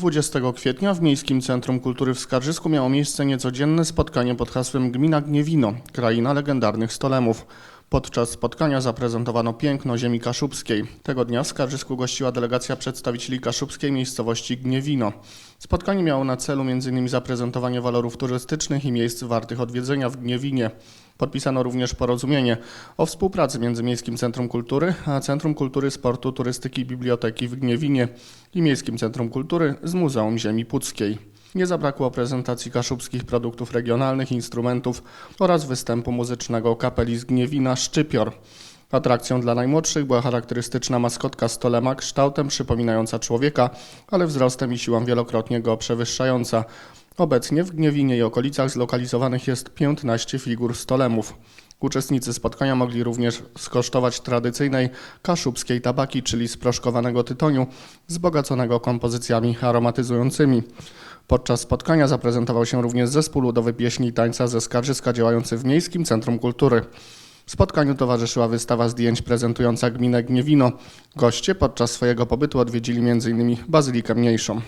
20 kwietnia w Miejskim Centrum Kultury w Skarżysku miało miejsce niecodzienne spotkanie pod hasłem Gmina Gniewino, kraina legendarnych stolemów. Podczas spotkania zaprezentowano piękno ziemi kaszubskiej. Tego dnia w Skarżysku gościła delegacja przedstawicieli kaszubskiej miejscowości Gniewino. Spotkanie miało na celu m.in. zaprezentowanie walorów turystycznych i miejsc wartych odwiedzenia w Gniewinie. Podpisano również porozumienie o współpracy między Miejskim Centrum Kultury a Centrum Kultury, Sportu, Turystyki i Biblioteki w Gniewinie i Miejskim Centrum Kultury z Muzeum Ziemi Puckiej. Nie zabrakło prezentacji kaszubskich produktów regionalnych, instrumentów oraz występu muzycznego kapeli z Gniewina Szczypior. Atrakcją dla najmłodszych była charakterystyczna maskotka stolema kształtem przypominająca człowieka, ale wzrostem i siłą wielokrotnie go przewyższająca. Obecnie w Gniewinie i okolicach zlokalizowanych jest 15 figur stolemów. Uczestnicy spotkania mogli również skosztować tradycyjnej kaszubskiej tabaki, czyli sproszkowanego tytoniu, wzbogaconego kompozycjami aromatyzującymi. Podczas spotkania zaprezentował się również zespół ludowy pieśni i tańca ze Skarżyska działający w Miejskim Centrum Kultury. Spotkaniu towarzyszyła wystawa zdjęć prezentująca gminę Gniewino. Goście podczas swojego pobytu odwiedzili m.in. Bazylikę Mniejszą.